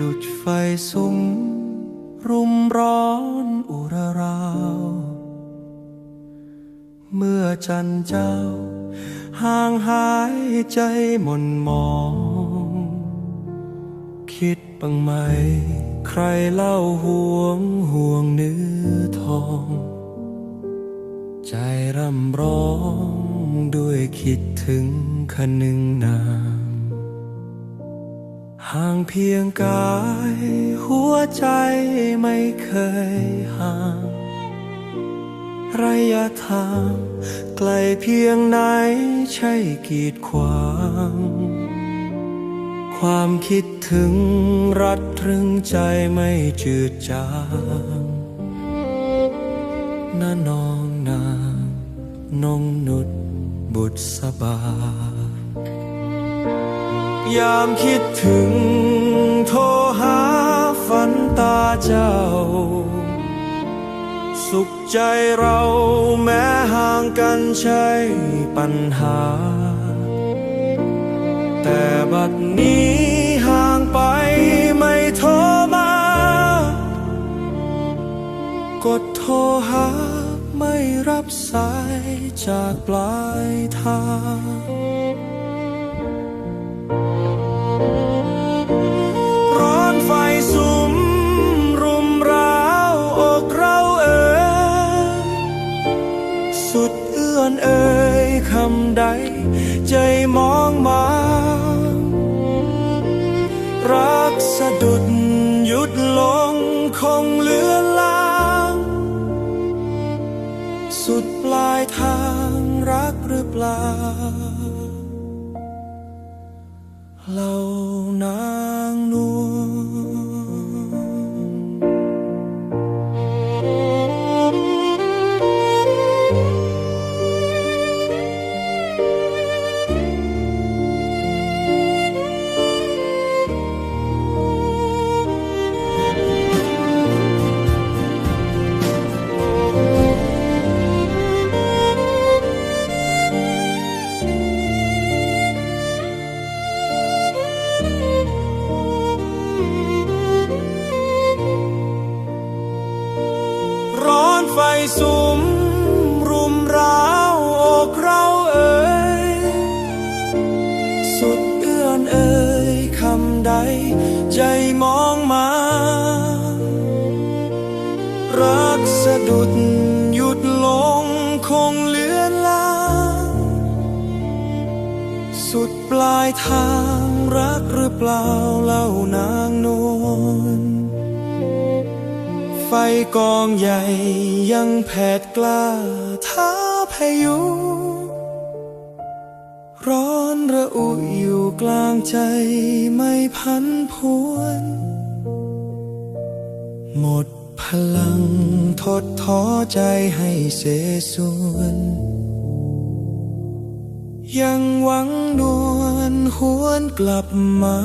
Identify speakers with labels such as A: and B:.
A: ดุดไฟสุมรุมร้อนอุระราว เมื่อจันเจ้า ห่างหายใจหม่นมอง คิดบ้างไหม ใครเล่าห่วงห่วงเนื้อทอง ใจร่ำร้องด้วยคิดถึงคนึงนา ห่างเพียงกาย หัวใจไม่เคยห่าง ระยะทางไกลเพียงไหนใช่กีดขวางความคิดถึงรัดตรึงใจไม่จืดจางน้านองนางนงนุดบุตรสบา ยามคิดถึงโทรหาฝันตาเจ้า สุขใจเราแม้ห่างกันใช่ปัญหา แต่บัดนี้ห่างไปไม่โทรมา กดโทรหาไม่รับสายจากปลายทาง ดเอื้อนเอ่ยคำใด ใจมองมา รักสะดุดหยุดลงคงเหลือลางสุดปลายทางรักหรือเปล่าเหล่านางน สุมรุมร้าวอกเราเอ่ยสุดเอื้อนเอ่ยคำใด ใจมองมา รักสะดุดหยุดลงคงเลือนลางสุดปลายทางรักหรือเปล่าเล่านางนวล กองใหญ่ยังแผดกล้าท้าพายุ ร้อนระอุอยู่กลางใจไม่พันพวน หมดพลังทดท้อใจให้เสส่วน ยังหวังนวลหวนกลับมา